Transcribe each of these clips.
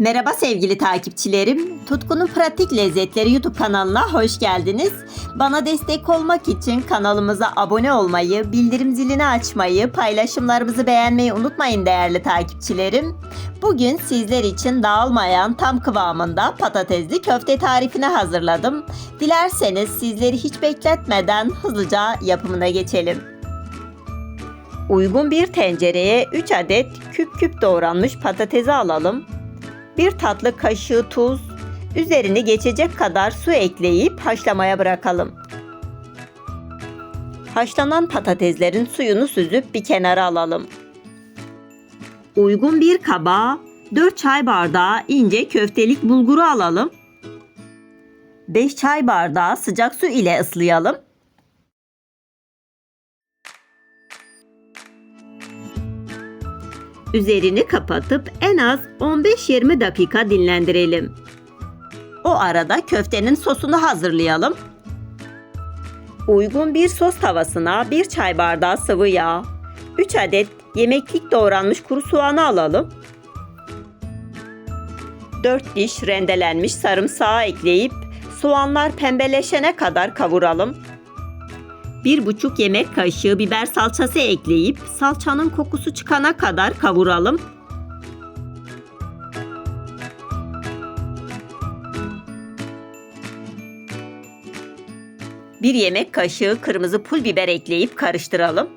Merhaba sevgili takipçilerim. Tutkunun Pratik Lezzetleri YouTube kanalına hoş geldiniz. Bana destek olmak için kanalımıza abone olmayı, bildirim zilini açmayı, paylaşımlarımızı beğenmeyi unutmayın değerli takipçilerim. Bugün sizler için dağılmayan tam kıvamında patatesli köfte tarifini hazırladım. Dilerseniz sizleri hiç bekletmeden hızlıca yapımına geçelim. Uygun bir tencereye 3 adet küp küp doğranmış patatesi alalım. 1 tatlı kaşığı tuz, üzerini geçecek kadar su ekleyip haşlamaya bırakalım. Haşlanan patateslerin suyunu süzüp bir kenara alalım. Uygun bir kaba 4 çay bardağı ince köftelik bulguru alalım. 5 çay bardağı sıcak su ile ıslayalım. Üzerini kapatıp en az 15-20 dakika dinlendirelim. O arada köftenin sosunu hazırlayalım. Uygun bir sos tavasına 1 çay bardağı sıvı yağ, 3 adet yemeklik doğranmış kuru soğanı alalım. 4 diş rendelenmiş sarımsağı ekleyip soğanlar pembeleşene kadar kavuralım. 1,5 yemek kaşığı biber salçası ekleyip salçanın kokusu çıkana kadar kavuralım. Bir yemek kaşığı kırmızı pul biber ekleyip karıştıralım.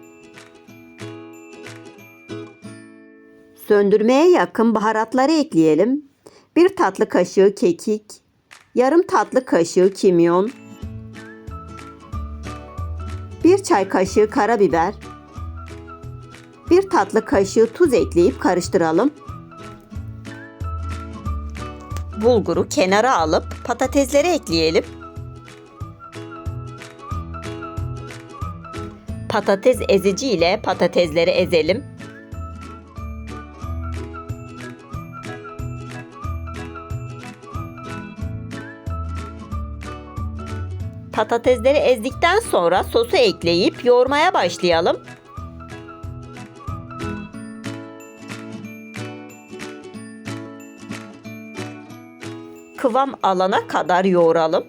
Söndürmeye yakın baharatları ekleyelim. Bir tatlı kaşığı kekik, yarım tatlı kaşığı kimyon, 1 çay kaşığı karabiber, 1 tatlı kaşığı tuz ekleyip karıştıralım. Bulguru kenara alıp patatesleri ekleyelim. Patates ezici ile patatesleri ezelim. Patatesleri ezdikten sonra sosu ekleyip yoğurmaya başlayalım. Kıvam alana kadar yoğuralım.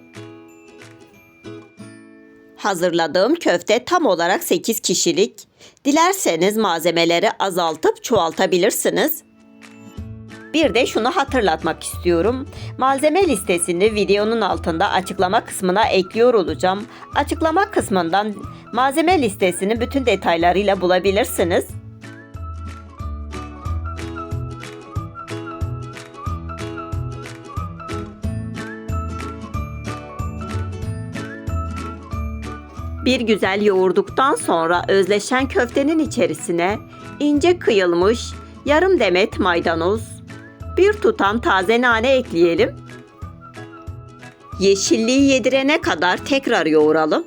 Hazırladığım köfte tam olarak 8 kişilik. Dilerseniz malzemeleri azaltıp çoğaltabilirsiniz. Bir de şunu hatırlatmak istiyorum. Malzeme listesini videonun altında açıklama kısmına ekliyor olacağım. Açıklama kısmından malzeme listesini bütün detaylarıyla bulabilirsiniz. Bir güzel yoğurduktan sonra özleşen köftenin içerisine ince kıyılmış yarım demet maydanoz, bir tutam taze nane ekleyelim. Yeşilliği yedirene kadar tekrar yoğuralım.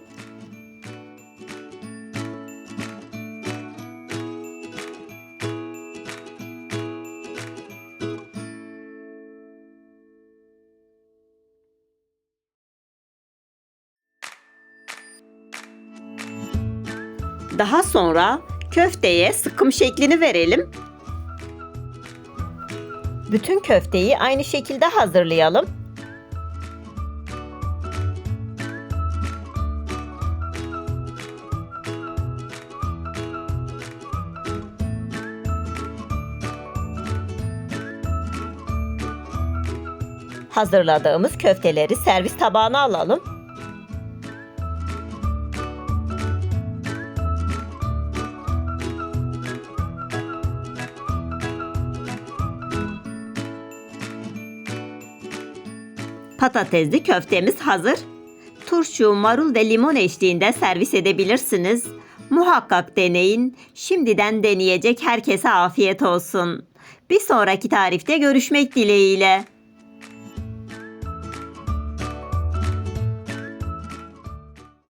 Daha sonra köfteye sıkım şeklini verelim. Bütün köfteyi aynı şekilde hazırlayalım. Hazırladığımız köfteleri servis tabağına alalım. Patatesli köftemiz hazır. Turşu, marul ve limon eşliğinde servis edebilirsiniz. Muhakkak deneyin. Şimdiden deneyecek herkese afiyet olsun. Bir sonraki tarifte görüşmek dileğiyle.